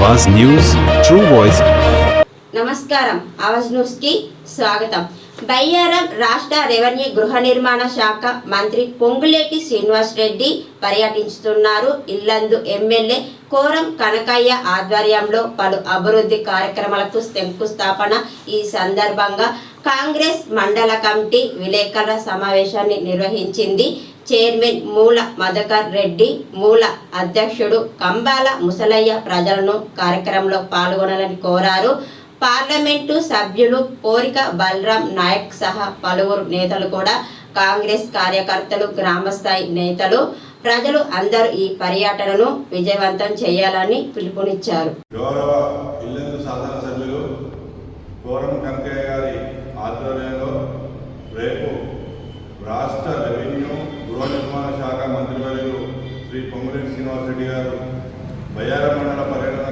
Awaaz news true voice నమస్కారం. ఆవాజ్ న్యూస్కి స్వాగతం. బయ్యారం రాష్ట్ర రెవెన్యూ గృహ నిర్మాణ శాఖ మంత్రి పొంగులేటి శ్రీనివాస్ రెడ్డి పర్యటించుతున్నారు. ఇల్లందు ఎమ్మెల్యే కోరం కనకయ్య ఆధ్వర్యంలో పలు అభివృద్ధి కార్యక్రమాలకు శంకుస్థాపన. ఈ సందర్భంగా కాంగ్రెస్ మండల కమిటీ విలేకరుల సమావేశాన్ని నిర్వహించింది. చైర్మన్ మూల మధుకర్ రెడ్డి మూల అధ్యక్షుడు కంబాల ముసలయ్య ప్రజలను కార్యక్రమంలో పాల్గొనాలని కోరారు. పార్లమెంటు సభ్యులు కోరిక బలరాం నాయక్ సహా పలువురు నేతలు కూడా కాంగ్రెస్ కార్యకర్తలు గ్రామస్థాయి నేతలు ప్రజలు అందరూ ఈ పర్యటనను విజయవంతం చేయాలని పిలుపునిచ్చారు. గౌరవ ఇల్లందు కోరం గారి ఆధ్వర్యంలో రేపు రాష్ట్ర శ్రీ పొంగులేని శ్రీనివాసరెడ్డి గారు బయ్యార మండల పర్యటన